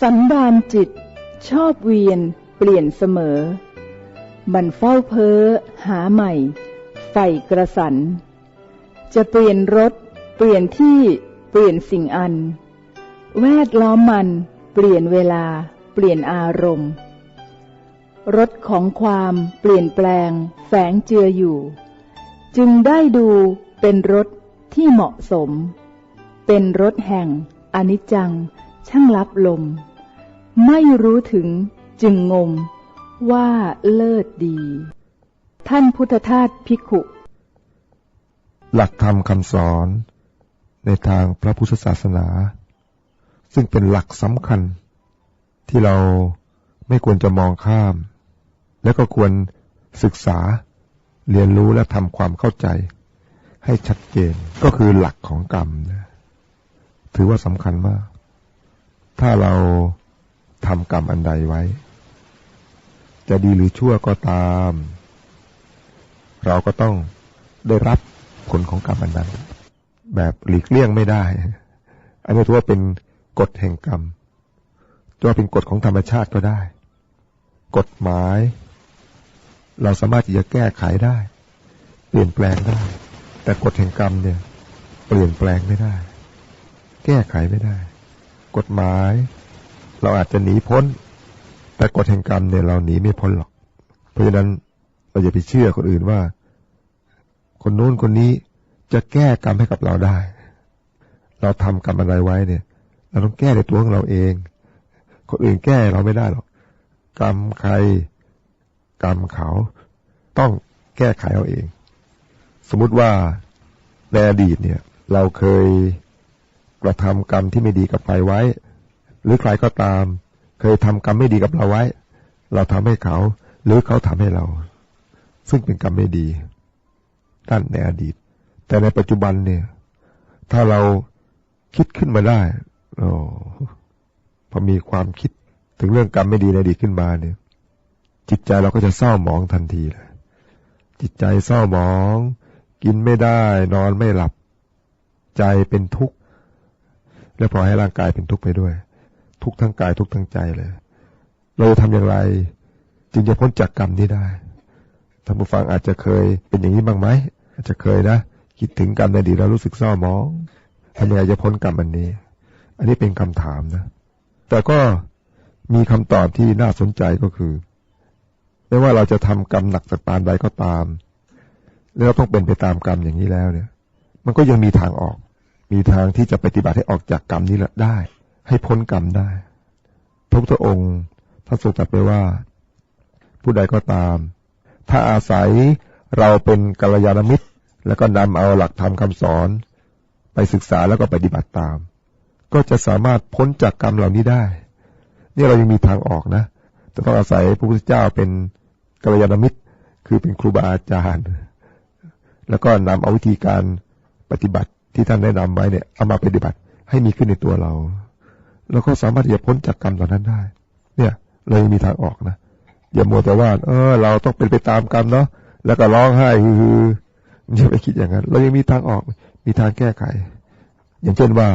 สันดานจิต ชอบเวียน เปลี่ยนเสมอ มันเฝ้าเพ้อ หาใหม่ไฟกระสัน จะเปลี่ยนรถ เปลี่ยนที่เปลี่ยนสิ่งอัน แวดล้อมมัน เปลี่ยนเวลา เปลี่ยนอารมณ์รถของความเปลี่ยนแปลง แฝงเจืออยู่ จึงได้ดูเป็นรถที่เหมาะสม เป็นรถแห่งอนิจจัง ช่างลับลม ไม่รู้ถึงจึงงมว่าเลิศดี ท่านพุทธทาสพิขุ หลักธรรมคำสอนในทางพระพุทธศาสนา ซึ่งเป็นหลักสำคัญ ที่เราไม่ควรจะมองข้าม และก็ควรศึกษาเรียนรู้และทำความเข้าใจ ให้ชัดเจนก็คือหลักของกรรมนะถือว่าสำคัญมาก ถ้าเราทำกรรมอันใดไว้ จะดีหรือชั่วก็ตาม เราก็ต้องได้รับผลของกรรมอันนั้น แบบหลีกเลี่ยงไม่ได้ อันนี้ถือว่าเป็นกฎแห่งกรรมจะว่าเป็นกฎของธรรมชาติก็ได้ กฎหมาย เราสามารถที่จะแก้ไขได้ เปลี่ยนแปลงได้ แต่กฎแห่งกรรมเนี่ย เปลี่ยนแปลงไม่ได้ แก้ไขไม่ได้ กฎหมาย เราอาจจะหนีพ้น แต่กฎแห่งกรรมเนี่ยเราหนีไม่พ้นหรอก เพราะฉะนั้นเราอย่าไปเชื่อคนอื่นว่า คนนู้นคนนี้จะแก้กรรมให้กับเราได้ เราทำกรรมอะไรไว้เนี่ย เราต้องแก้ในตัวของเราเอง คนอื่นแก้เราไม่ได้หรอก กรรมใคร กรรมเขาต้องแก้ไขเอาเอง สมมุติว่าในอดีตเนี่ย เราเคย กระทำกรรมที่ไม่ดีกับใครไว้ หรือใครก็ตาม เคยทำกรรมไม่ดีกับเราไว้ เราทำให้เขา หรือเขาทำให้เรา ซึ่งเป็นกรรมไม่ดีด้านในอดีต แต่ในปัจจุบันเนี่ย ถ้าเราคิดขึ้นมาได้โอ้พอมีความคิดถึงเรื่องกรรมไม่ดีในอดีตขึ้นมาเนี่ย จิตใจเราก็จะเศร้าหมองทันทีเลยจิตใจเศร้าหมอง กินไม่ได้ นอนไม่หลับ ใจเป็นทุกข์ และพอยให้ร่างกายเป็นทุกข์ไปด้วย ทุกทั้งกายทุกทั้งใจเลย เราจะทำอย่างไร จึงจะพ้นจากกรรมนี้ได้ท่านผู้ฟังอาจจะเคยเป็นอย่างนี้บ้างไหมอาจจะเคยนะคิดถึงกรรมในอดีตแล้วรู้สึกเศร้าหมองทำยังไงจะพ้นกรรมอันนี้ อันนี้เป็นคำถามนะ แต่ก็มีคำตอบที่น่าสนใจก็คือ ไม่ว่าเราจะทำกรรมหนักสักปานใดก็ตาม แล้วต้องเป็นไปตามกรรมอย่างนี้แล้วเนี่ย มันก็ยังมีทางออก มีทางที่จะปฏิบัติให้ออกจากกรรมนี้ละได้ ให้พ้นกรรมได้ พระพุทธองค์ท่านทรงตรัสไปว่า ผู้ใดก็ตาม ถ้าอาศัยเราเป็นกัลยาณมิตร แล้วก็นำเอาหลักธรรมคาสอน ไปศึกษาแล้วก็ปฏิบัติตาม ก็จะสามารถพ้นจากกรรมเหล่านี้ได้ นี่เรายังมีทางออกนะแต่ต้องอาศัยพระพุทธเจ้าเป็นกัลยาณมิตร คือเป็นครูบาอาจารย์ แล้วก็นำเอาวิธีการปฏิบัติ ที่ท่านแนะนำไว้เนี่ยเอามาปฏิบัติให้มีขึ้นในตัวเรา แล้วก็สามารถที่จะพ้นจากกรรมเหล่านั้นได้ เนี่ย เรายังมีทางออกนะอย่ามัวแต่ว่า เออ เราต้องเป็นไปตามกรรมเนาะแล้วก็ร้องไห้ฮืออย่าไปคิดอย่างนั้น เรายังมีทางออก มีทางแก้ไข อย่างเช่นว่า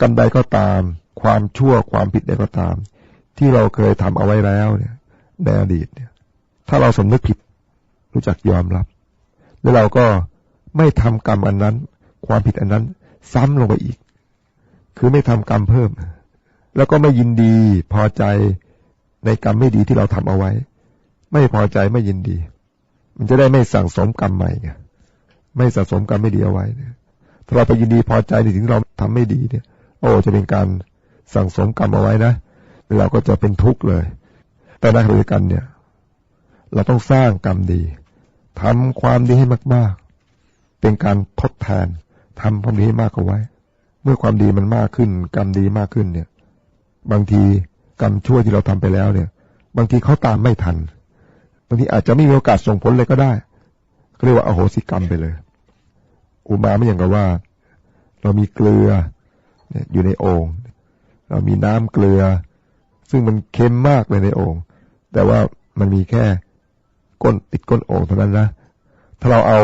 กรรมใดก็ตาม ความชั่วความผิดใดก็ตาม ที่เราเคยทำเอาไว้แล้วเนี่ยในอดีตเนี่ย ถ้าเราสำนึกผิด รู้จักยอมรับ แล้วเราก็ไม่ทำกรรมอันนั้น ความผิดอันนั้น ซ้ำลงไปอีก คือไม่ทำกรรมเพิ่ม แล้วก็ไม่ยินดีพอใจในกรรมไม่ดีที่เราทำเอาไว้ ไม่พอใจไม่ยินดี มันจะได้ไม่สั่งสมกรรมใหม่ไงไม่สะสมกรรมไม่ดีเอาไว้เนี่ยถ้าเราไปยินดีพอใจในสิ่งที่เราทำไม่ดีเนี่ย โอ้จะเป็นการสั่งสมกรรมเอาไว้นะเราก็จะเป็นทุกข์เลย แต่ในขณะเดียวกันเนี่ย เราต้องสร้างกรรมดีทำความดีให้มาก ๆ เป็นการทดแทน ทำความดีให้มากเอาไว้ เมื่อความดีมันมากขึ้น กรรมดีมากขึ้นเนี่ย บางทีกรรมชั่วที่เราทำไปแล้วเนี่ย บางทีเขาตามไม่ทัน บางทีอาจจะไม่มีโอกาสส่งผลเลยก็ได้เรียกว่าอโหสิกรรมไปเลย อุมาไม่อย่างกับว่า เรามีเกลืออยู่ในโอ่งเรามีน้ำเกลือ ซึ่งมันเค็มมากเลยในโอ่งแต่ว่ามันมีแค่ก้นติดก้นโอ่งเท่านั้นนะถ้าเราเอา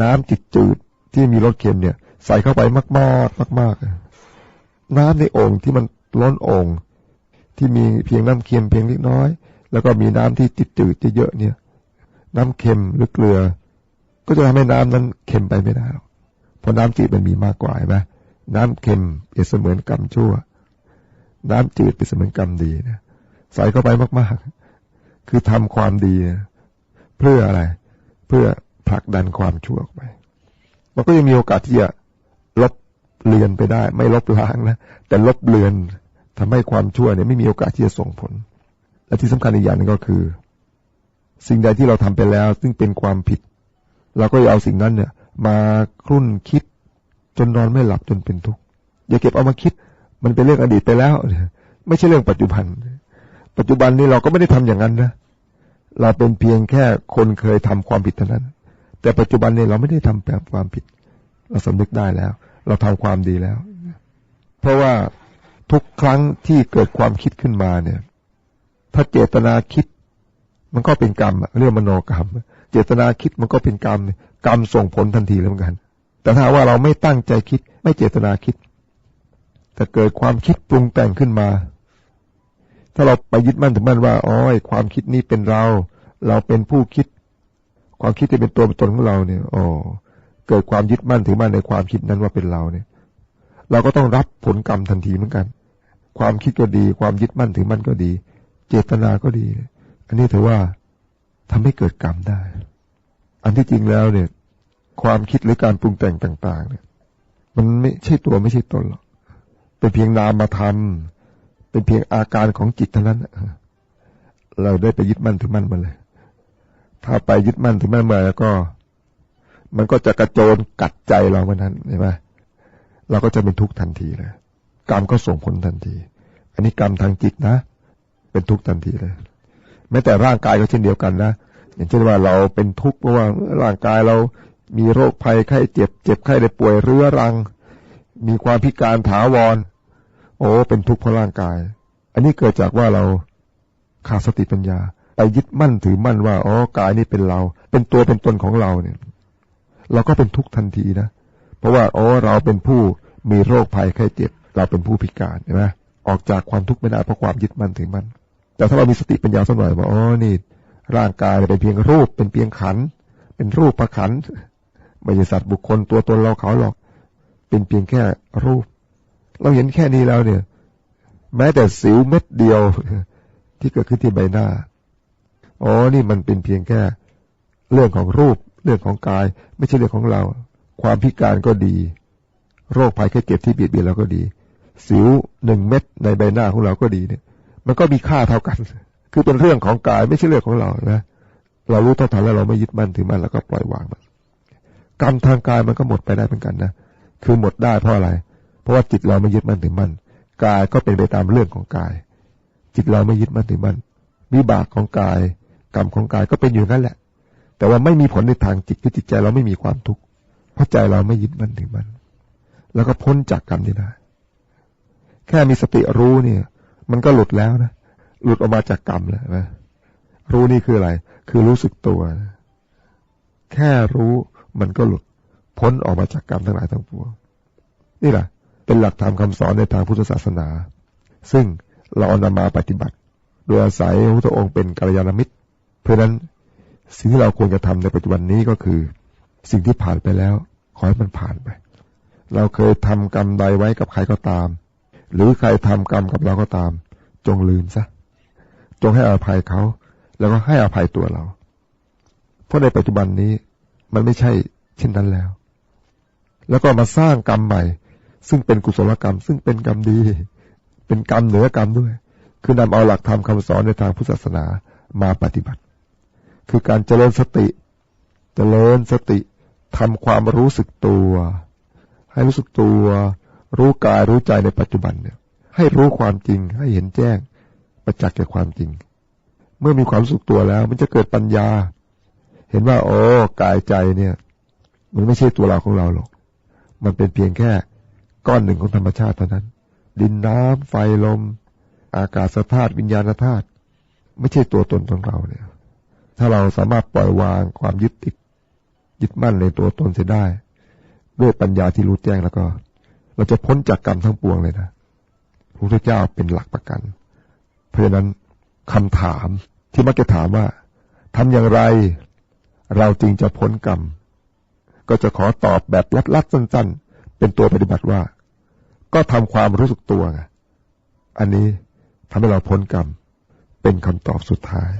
น้ำจิตจืด ที่มีรสเค็มเนี่ย ใส่เข้าไปมากๆมากน้ำในโอ่งที่มันล้นโอ่งที่มีเพียงน้ำเค็มเพียงเล็กน้อย แล้วก็มีน้ำที่ติดจืดเยอะเนี่ย น้ำเค็มหรือเกลือ ก็จะทำให้น้ำนั้นเค็มไปไม่ได้เพราะน้ำจืดมันมีมากกว่าไหมน้ำเค็มเปรียบเสมือนกรรมชั่ว น้ำจืดเป็นเสมือนกรรมดีนะใส่เข้าไปมากๆ คือทำความดี เพื่ออะไร เพื่อผลักดันความชั่วออกไป มันก็ยังมีโอกาสที่จะลบเลือนไปได้ ไม่ลบล้างนะแต่ลบเลือนทำให้ความชั่วเนี่ยไม่มีโอกาสที่จะส่งผล และที่สำคัญอีกอย่างนึงก็คือ สิ่งใดที่เราทำไปแล้ว ซึ่งเป็นความผิด เราก็อย่าเอาสิ่งนั้นเนี่ย มาครุ่นคิด จนนอนไม่หลับจนเป็นทุกข์อย่าเก็บเอามาคิด มันเป็นเรื่องอดีตไปแล้วไม่ใช่เรื่องปัจจุบัน ปัจจุบันนี้เราก็ไม่ได้ทำอย่างนั้นนะเราเป็นเพียงแค่คนเคยทำความผิดเท่านั้น แต่ปัจจุบันนี้เราไม่ได้ทำแบบความผิด เราสำนึกได้แล้ว เราทำความดีแล้ว เพราะว่าทุกครั้งที่เกิดความคิดขึ้นมาเนี่ย ถ้าเจตนาคิด มันก็เป็นกรรมเรื่องมโนกรรม เจตนาคิดมันก็เป็นกรรม กรรมส่งผลทันทีแล้วเหมือนกัน แต่ถ้าว่าเราไม่ตั้งใจคิด ไม่เจตนาคิด แต่เกิดความคิดปรุงแต่งขึ้นมา ถ้าเราไปยึดมั่นถึงมั่นว่าอ๋อความคิดนี้เป็นเรา เราเป็นผู้คิด ความคิดที่เป็นตัวตนของเราเนี่ยอ๋อเกิดความยึดมั่นถือมั่นในความคิดนั้นว่าเป็นเราเนี่ย เราก็ต้องรับผลกรรมทันทีเหมือนกัน ความคิดก็ดี ความยึดมั่นถือมั่นก็ดี เจตนาก็ดี อันนี้ถือว่าทำให้เกิดกรรมได้ อันที่จริงแล้วเนี่ย ความคิดหรือการปรุงแต่งต่าง ๆ เนี่ย มันไม่ใช่ตัวไม่ใช่ตนหรอกเป็นเพียงนามธรรมเป็นเพียงอาการของจิตเท่านั้น เราได้ไปยึดมั่นถือมั่นมาเลย ถ้าไปยึดมั่นถือมั่นมาแล้วก็ มันก็จะกระโจนกัดใจเราเมื่อนั้นใช่ไหมเราก็จะเป็นทุกข์ทันทีเลย กรรมก็ส่งผลทันที อันนี้กรรมทางจิตนะ เป็นทุกข์ทันทีเลย แม้แต่ร่างกายก็เช่นเดียวกันนะ อย่างเช่นว่าเราเป็นทุกข์เพราะว่าร่างกายเรามีโรคภัยไข้เจ็บ เจ็บไข้ได้ป่วยเรื้อรัง มีความพิการถาวร โอ้ เป็นทุกข์เพราะร่างกาย อันนี้เกิดจากว่าเราขาดสติปัญญา ไปยึดมั่นถือมั่นว่าอ๋อกายนี่เป็นเรา เป็นตัวเป็นตนของเราเนี่ย เราก็เป็นทุกข์ทันทีนะเพราะว่าอ๋อเราเป็นผู้มีโรคภัยไข้เจ็บ เราเป็นผู้พิการใช่ไหมออกจากความทุกข์ไม่ได้เพราะความยึดมั่นถือมั่นแต่ถ้าเรามีสติปัญญาสักหน่อยว่าอ๋อนี่ ร่างกายเป็นเพียงรูป เป็นเพียงขัน เป็นรูปประขันไม่ใช่สัตว์บุคคลตัวตนเราเขาหรอก เป็นเพียงแค่รูป เราเห็นแค่นี้แล้วเนี่ย แม้แต่สิวเม็ดเดียวที่เกิดขึ้นที่ใบหน้า อ๋อ นี่มันเป็นเพียงแค่ เรื่องของรูป เรื่องของกาย ไม่ใช่เรื่องของเรา ความพิการก็ดี โรคภัยแค่เจ็บที่เบียดเบียนเราก็ดี สิวหนึ่งเม็ดในใบหน้าของเราก็ดีเนี่ย มันก็มีค่าเท่ากัน คือเป็นเรื่องของกายไม่ใช่เรื่องของเรานะเรารู้เท่าทันแล้วเราไม่ยึดมั่นถือมั่นแล้วก็ปล่อยวางมันกรรมทางกายมันก็หมดไปได้เหมือนกันนะคือหมดได้เพราะอะไร เพราะว่าจิตเราไม่ยึดมั่นถือมั่นกายก็เป็นไปตามเรื่องของกาย จิตเราไม่ยึดมั่นถือมั่นวิบากของกาย กรรมของกายก็เป็นอยู่นั่นแหละ แต่ว่าไม่มีผลในทางจิตคือจิตใจเราไม่มีความทุกข์เพราะใจเราไม่ยึดมั่นถือมั่นแล้วก็พ้นจากกรรมนี้ได้แค่มีสติรู้เนี่ย มันก็หลุดแล้วนะหลุดออกมาจากกรรมแล้วนะรู้นี่คืออะไร คือรู้สึกตัวนะแค่รู้มันก็หลุดพ้นออกมาจากกรรมทั้งหลายทั้งปวงนี่แหละเป็นหลักธรรมคาสอนในทางพุทธศาสนา ซึ่งเราเอานำมาปฏิบัติ โดยอาศัยพระพุทธองค์เป็นกัลยาณมิตร เพราะนั้นสิ่งที่เราควรจะทำในปัจจุบันนี้ก็คือ สิ่งที่ผ่านไปแล้ว ขอให้มันผ่านไป เราเคยทำกรรมใดไว้กับใครก็ตาม หรือใครทำกรรมกับเราก็ตาม จงลืมซะจงให้อภัยเขา แล้วก็ให้อภัยตัวเรา เพราะในปัจจุบันนี้มันไม่ใช่เช่นนั้นแล้ว แล้วก็มาสร้างกรรมใหม่ ซึ่งเป็นกุศลกรรม ซึ่งเป็นกรรมดี เป็นกรรมเหนือกรรมด้วย คือนำเอาหลักธรรมคาสอนในทางพุทธศาสนามาปฏิบัติ คือการเจริญสติ เจริญสติทำความรู้สึกตัว ให้รู้สึกตัว รู้กายรู้ใจในปัจจุบันเนี่ย ให้รู้ความจริง ให้เห็นแจ้ง ประจักษ์แก่ความจริง เมื่อมีความสุขตัวแล้ว มันจะเกิดปัญญา เห็นว่า โอ้กายใจเนี่ย มันไม่ใช่ตัวเราของเราหรอก มันเป็นเพียงแค่ก้อนหนึ่งของธรรมชาติเท่านั้น ดินน้ำไฟลม อากาศธาตุวิญญาณธาตุไม่ใช่ตัวตนของเราเนี่ย ถ้าเราสามารถปล่อยวางความยึดติด ยึดมั่นในตัวตนเสียได้ ด้วยปัญญาที่รู้แจ้งแล้วก็ เราจะพ้นจากกรรมทั้งปวงเลยนะพระพุทธเจ้าเป็นหลักประกัน เพราะฉะนั้นคำถามที่มักจะถามว่าทำอย่างไร เราจึงจะพ้นกรรม ก็จะขอตอบแบบลัดๆสั้น ๆ เป็นตัวปฏิบัติว่า ก็ทำความรู้สึกตัวไงอันนี้ทำให้เราพ้นกรรม เป็นคำตอบสุดท้าย